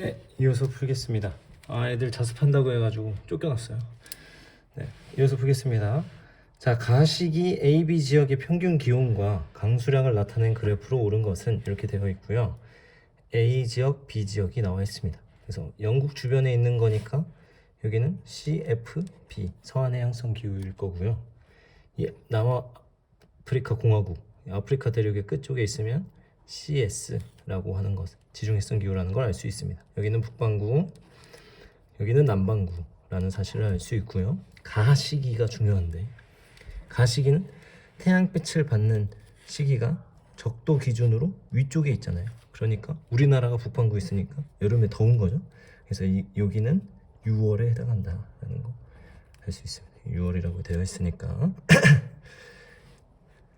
네, 이어서 풀겠습니다. 아, 애들 자습한다고 해가지고 쫓겨났어요. 네, 이어서 풀겠습니다. 자, 가시기 AB 지역의 평균 기온과 강수량을 나타낸 그래프로 오른 것은 이렇게 되어 있고요. A 지역, B 지역이 나와 있습니다. 그래서 영국 주변에 있는 거니까 여기는 CFB 서한해양성 기후일 거고요. 이 남아프리카 공화국, 아프리카 대륙의 끝 쪽에 있으면 CS라고 하는 것, 지중해성 기후라는 걸 알 수 있습니다. 여기는 북반구, 여기는 남반구라는 사실을 알 수 있고요. 가 시기가 중요한데 가 시기는 태양빛을 받는 시기가 적도 기준으로 위쪽에 있잖아요. 그러니까 우리나라가 북반구에 있으니까 여름에 더운 거죠. 그래서 이, 여기는 6월에 해당한다라는 거 알 수 있습니다. 6월이라고 되어 있으니까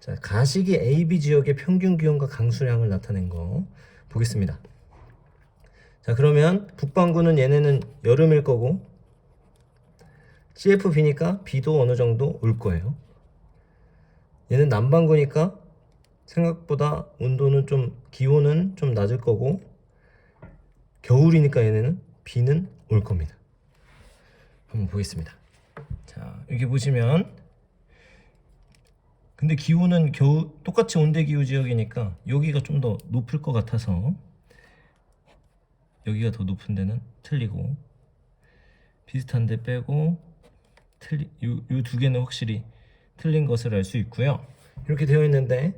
자 가시기 AB 지역의 평균 기온과 강수량을 나타낸 거 보겠습니다. 자 그러면 북반구는 얘네는 여름일 거고 CFB니까 비도 어느 정도 올 거예요. 얘는 남반구니까 생각보다 온도는 좀 기온은 좀 낮을 거고 겨울이니까 얘네는 비는 올 겁니다. 한번 보겠습니다. 자 여기 보시면 근데 기온은 겨우 똑같이 온대 기후 지역이니까 여기가 좀 더 높을 것 같아서 여기가 더 높은 데는 틀리고 비슷한데 빼고 틀리 요두 개는 확실히 틀린 것을 알 수 있고요. 이렇게 되어 있는데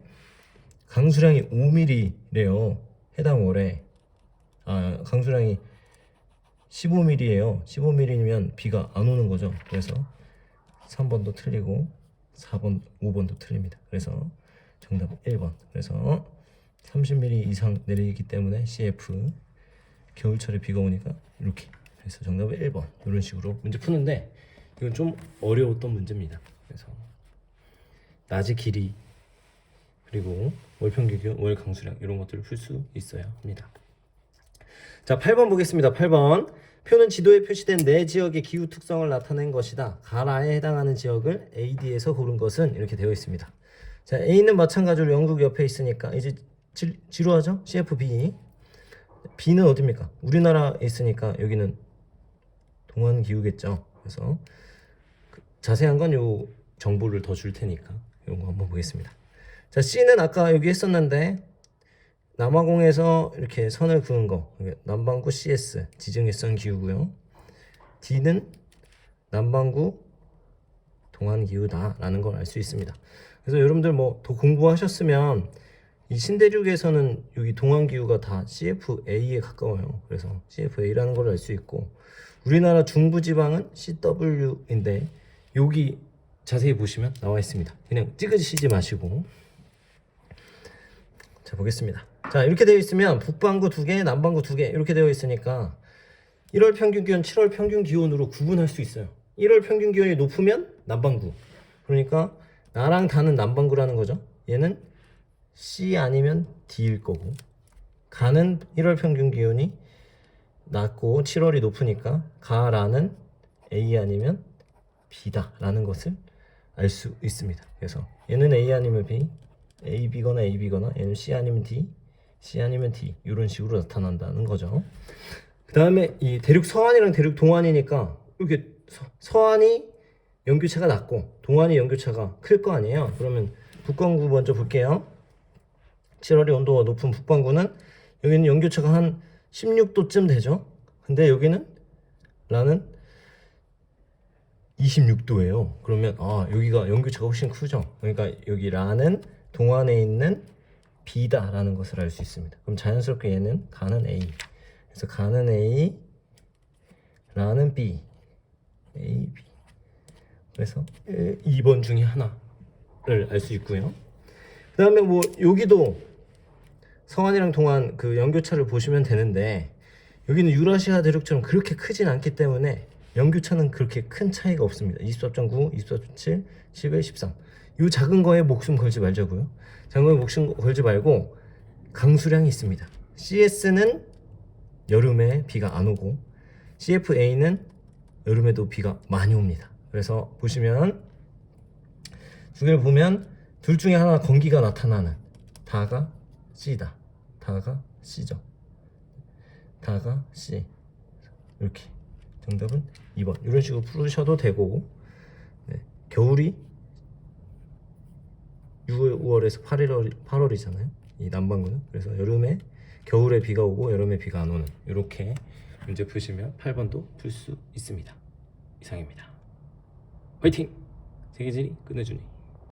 강수량이 5mm래요. 해당 월에 아 강수량이 15mm예요. 15mm면 비가 안 오는 거죠. 그래서 3번도 틀리고 4번, 5번도 틀립니다. 그래서 정답은 1번. 그래서 30mm 이상 내리기 때문에 CF 겨울철에 비가 오니까 이렇게. 그래서 정답은 1번. 이런 식으로 문제 푸는데 이건 좀 어려웠던 문제입니다. 그래서 낮의 길이 그리고 월 평균 기온, 월 강수량 이런 것들을 풀 수 있어야 합니다. 자, 8번 보겠습니다. 8번. 표는 지도에 표시된 네 지역의 기후 특성을 나타낸 것이다. 가라에 해당하는 지역을 AD에서 고른 것은 이렇게 되어 있습니다. 자, A는 마찬가지로 영국 옆에 있으니까 이제 지, 지루하죠? CFB. B는 어디입니까? 우리나라에 있으니까 여기는 동안 기후겠죠. 그래서 그 자세한 건 요 정보를 더 줄 테니까 이거 한번 보겠습니다. 자, C는 아까 여기 했었는데 남아공에서 이렇게 선을 그은 거 남반구 CS 지정해성 기후고요. D는 남반구 동안 기후다라는 걸 알 수 있습니다. 그래서 여러분들 뭐 더 공부하셨으면 이 신대륙에서는 여기 동안 기후가 다 CFA에 가까워요. 그래서 CFA라는 걸 알 수 있고 우리나라 중부 지방은 CW인데 여기 자세히 보시면 나와 있습니다. 그냥 찍으시지 마시고 자 보겠습니다. 자 이렇게 되어 있으면 북반구 두 개, 남반구 두 개 이렇게 되어 있으니까 1월 평균 기온, 7월 평균 기온으로 구분할 수 있어요. 1월 평균 기온이 높으면 남반구. 그러니까 나랑 다는 남반구라는 거죠. 얘는 C 아니면 D일 거고 가는 1월 평균 기온이 낮고 7월이 높으니까 가라는 A 아니면 B다 라는 것을 알 수 있습니다. 그래서 얘는 A 아니면 B, A, B거나 A, B거나 얘는 C 아니면 D, C 아니면 D 이런 식으로 나타난다는 거죠. 그 다음에 이 대륙 서안이랑 대륙 동안이니까 이렇게 서, 서안이 연교차가 낮고 동안이 연교차가 클 거 아니에요. 그러면 북반구 먼저 볼게요. 7월에 온도가 높은 북반구는 여기는 연교차가 한 16도쯤 되죠. 근데 여기는 라는 26도예요. 그러면 아 여기가 연교차가 훨씬 크죠. 그러니까 여기 라는 동안에 있는 B다라는 것을 알 수 있습니다. 그럼 자연스럽게 얘는 가는 A. 그래서 가는 A, 라는 B, A, B. 그래서 2번 중에 하나를 알 수 있고요. 그 다음에 뭐 여기도 성안이랑 동안 그 연교차를 보시면 되는데 여기는 유라시아 대륙처럼 그렇게 크진 않기 때문에 연교차는 그렇게 큰 차이가 없습니다. 24.9, 24.7, 11, 13. 이 작은 거에 목숨 걸지 말자고요. 작은 거에 목숨 걸지 말고 강수량이 있습니다. CS는 여름에 비가 안 오고 CFA는 여름에도 비가 많이 옵니다. 그래서 보시면 두 개를 보면 둘 중에 하나 건기가 나타나는 다가 C다. 다가 C죠. 다가 C 이렇게 정답은 2번 이런 식으로 풀으셔도 되고 네. 겨울이 6월, 5월에서 8월, 8월이잖아요. 이 남반구는 그래서 여름에 겨울에 비가 오고 여름에 비가 안 오는 이렇게 문제 푸시면 8번도 풀 수 있습니다. 이상입니다. 화이팅! 세계진이 끝내주니